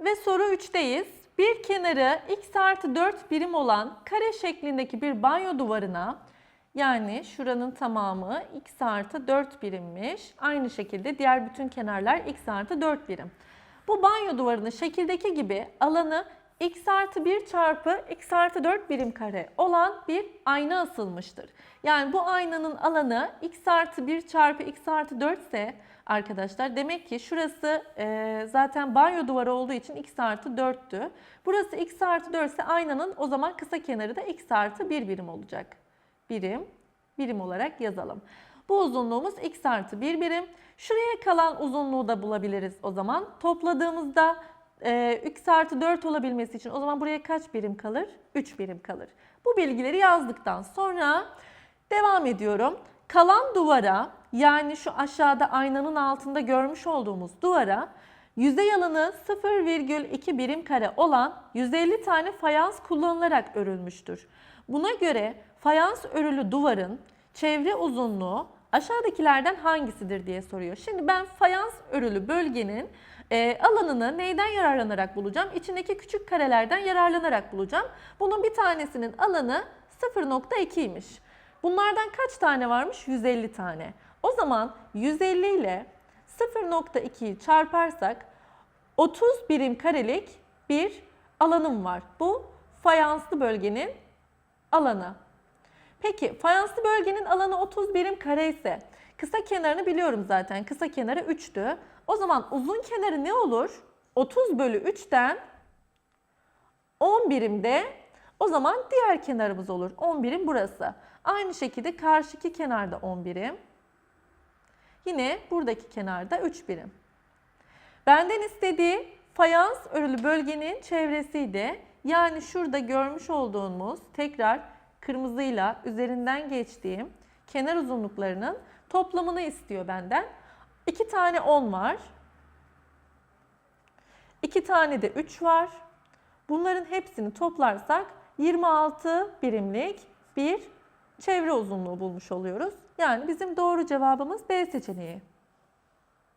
Ve soru 3'teyiz. Bir kenarı x artı 4 birim olan kare şeklindeki bir banyo duvarına yani şuranın tamamı x artı 4 birimmiş. Aynı şekilde diğer bütün kenarlar x artı 4 birim. Bu banyo duvarının şekildeki gibi alanı x artı 1 çarpı x artı 4 birim kare olan bir ayna asılmıştır. Yani bu aynanın alanı x artı 1 çarpı x artı 4 ise arkadaşlar demek ki şurası e, zaten banyo duvarı olduğu için x artı 4'tü. Burası x artı 4 ise aynanın o zaman kısa kenarı da x artı 1 birim olacak. Birim, birim olarak yazalım. Bu uzunluğumuz x artı 1 birim. Şuraya kalan uzunluğu da bulabiliriz o zaman. Topladığımızda e, x artı 4 olabilmesi için o zaman buraya kaç birim kalır? 3 birim kalır. Bu bilgileri yazdıktan sonra devam ediyorum. Kalan duvara yani şu aşağıda aynanın altında görmüş olduğumuz duvara yüzey alanı 0,2 birim kare olan 150 tane fayans kullanılarak örülmüştür. Buna göre fayans örülü duvarın çevre uzunluğu aşağıdakilerden hangisidir diye soruyor. Şimdi ben fayans örülü bölgenin e, alanını neyden yararlanarak bulacağım? İçindeki küçük karelerden yararlanarak bulacağım. Bunun bir tanesinin alanı 0.2'ymiş. Bunlardan kaç tane varmış? 150 tane. O zaman 150 ile 0.2'yi çarparsak 30 birim karelik bir alanım var. Bu fayanslı bölgenin alanı. Peki fayanslı bölgenin alanı 30 birim kare ise kısa kenarını biliyorum zaten. Kısa kenarı 3'tü. O zaman uzun kenarı ne olur? 30 bölü 3'ten 10 birimde o zaman diğer kenarımız olur. 10 birim burası. Aynı şekilde karşıki kenarda 10 birim. Yine buradaki kenarda 3 birim. Benden istediği fayans örülü bölgenin çevresiydi. Yani şurada görmüş olduğumuz tekrar kırmızıyla üzerinden geçtiğim kenar uzunluklarının toplamını istiyor benden. 2 tane 10 var. 2 tane de 3 var. Bunların hepsini toplarsak 26 birimlik bir çevre uzunluğu bulmuş oluyoruz. Yani bizim doğru cevabımız B seçeneği.